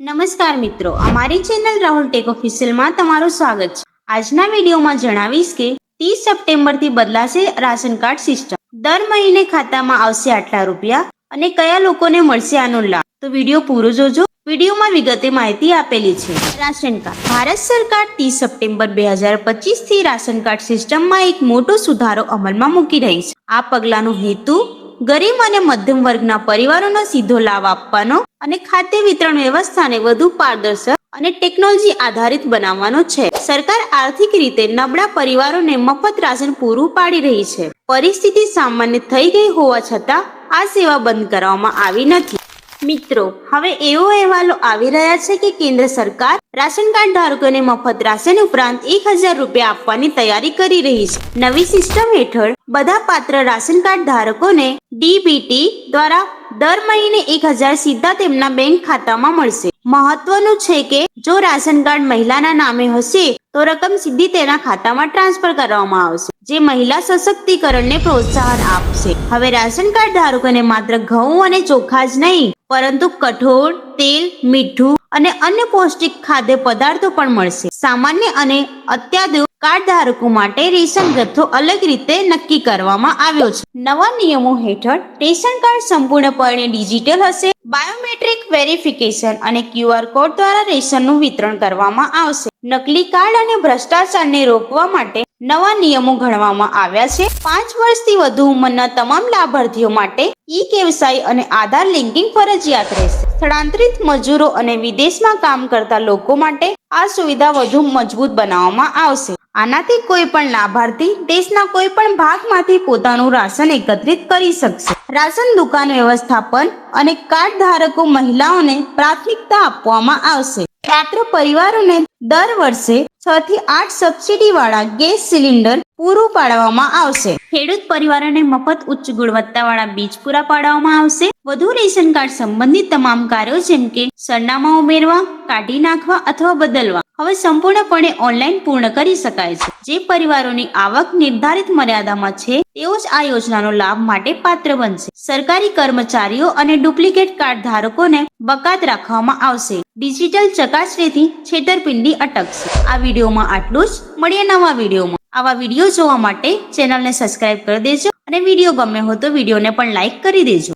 નમસ્કાર મિત્રો, અમારી ચેનલ રાહુલ ટેક ઓફિશિયલમાં તમારું સ્વાગત છે. આજના વિડીયોમાં જણાવીશ કે ત્રીસ સપ્ટેમ્બરથી બદલાશે રાશન કાર્ડ સિસ્ટમ. દર મહિને ખાતામાં આવશે આટલા રૂપિયા અને કયા લોકોને મળશે આનો લાભ? તો વીડિયો પૂરો જોજો. વિડીયોમાં વિગતે માહિતી આપેલી છે. Ration card. ભારત સરકાર ત્રીસ સપ્ટેમ્બર બે હજાર પચીસથી રાશન કાર્ડ સિસ્ટમમાં એક મોટો સુધારો અમલમાં મૂકી રહી છે. આ પગલાંનો હેતુ ગરીબ અને મધ્યમ વર્ગના પરિવારોનો સીધો લાભ આપવાનો અને ખાદ્ય વિતરણ વ્યવસ્થાને વધુ પારદર્શક અને ટેકનોલોજી આધારિત બનાવવાનો છે. સરકાર આર્થિક રીતે નબળા પરિવારોને મફત રાશન પૂરું પાડી રહી છે. પરિસ્થિતિ સામાન્ય થઈ ગઈ હોવા છતાં આ સેવા બંધ કરવામાં આવી નથી. મિત્રો, હવે એવો અહેવાલો આવી રહ્યા છે કે કેન્દ્ર સરકાર રાશન કાર્ડ ધારકોને મફત રાશન ઉપરાંત એક હજાર રૂપિયા આપવાની તૈયારી કરી રહી છે. નવી સિસ્ટમ હેઠળ બધા પાત્ર રાશન કાર્ડ ધારકોને ડીબીટી દ્વારા દર મહિને એક હજાર સીધા તેમના બેંક ખાતામાં મળશે. મહત્વનું છે કે, જો રાશન કાર્ડ મહિલાના નામે હશે, તો રકમ સીધી તેના ખાતામાં ટ્રાન્સફર કરવામાં આવશે, જે મહિલા સશક્તિકરણને પ્રોત્સાહન આપશે. હવે રાશન કાર્ડ ધારકોને માત્ર ઘઉં અને ચોખા જ નહીં પરંતુ કઠોળ, તેલ, મીઠું અને અન્ય પૌષ્ટિક ખાદ્ય પદાર્થો પણ મળશે. સામાન્ય અને અત્યાધુનિક કાર્ડ ધારકો માટે રેશન જથ્થો અલગ રીતે નક્કી કરવામાં આવ્યો છે. નવા નિયમો હેઠળ રેશન કાર્ડ સંપૂર્ણપણે ડિજિટલ હશે. બાયોમેટ્રિક વેરિફિકેશન અને ક્યુઆર કોડ દ્વારા રેશનનું વિતરણ કરવામાં આવશે. નકલી કાર્ડ અને ભ્રષ્ટાચારને રોકવા માટે નવા નિયમો ઘડવામાં આવ્યા છે. પાંચ વર્ષથી વધુ ઉંમરના તમામ લાભાર્થીઓ માટે ઈ વ્યવસાય અને આધાર લિંકિંગ ફરજિયાત રહેશે. સ્થળાંતરિત મજૂરો અને વિદેશમાં કામ કરતા લોકો માટે આ સુવિધા વધુ મજબૂત બનાવવામાં આવશે. આનાથી કોઈ પણ લાભાર્થી દેશના કોઈ પણ ભાગમાંથી પોતાનું રાશન એકત્રિત કરી શકશે. રાશન દુકાન વ્યવસ્થાપન અને કાર્ડ ધારકો મહિલાઓને પ્રાથમિકતા આપવામાં આવશે. પાત્ર પરિવારોને દર વર્ષે છ થી આઠ સબસિડી વાળા ગેસ સિલિન્ડર પૂરું પાડવામાં આવશે. ખેડૂત પરિવારોને મફત ઉચ્ચ ગુણવત્તાવાળા બીજ પૂરા પાડવામાં આવશે. વધુ રેશન કાર્ડ સંબંધિત તમામ કાર્યો જેમ કે સરનામા ઉમેરવા, કાઢી નાખવા અથવા બદલવા. હવે સંપૂર્ણપણે ઓનલાઈન પૂર્ણ કરી શકાય છે. જે પરિવારોની આવક નિર્ધારિત મર્યાદામાં છે, તેઓ જ આ યોજનાનો લાભ માટે પાત્ર બનશે. સરકારી કર્મચારીઓ અને ડુપ્લિકેટ કાર્ડ ધારકોને બકાત રાખવામાં આવશે. ડિજિટલ ચકાસણીથી છેતરપિંડી અટકશે. આ વિડીયોમાં આટલું જ. મળીએ નવા વિડીયોમાં. આવા વીડિયો જોવા માટે ચેનલને સબસ્ક્રાઇબ કરી દેજો અને વીડિયો ગમ્યો હોય તો વિડીયોને પણ લાઈક કરી દેજો.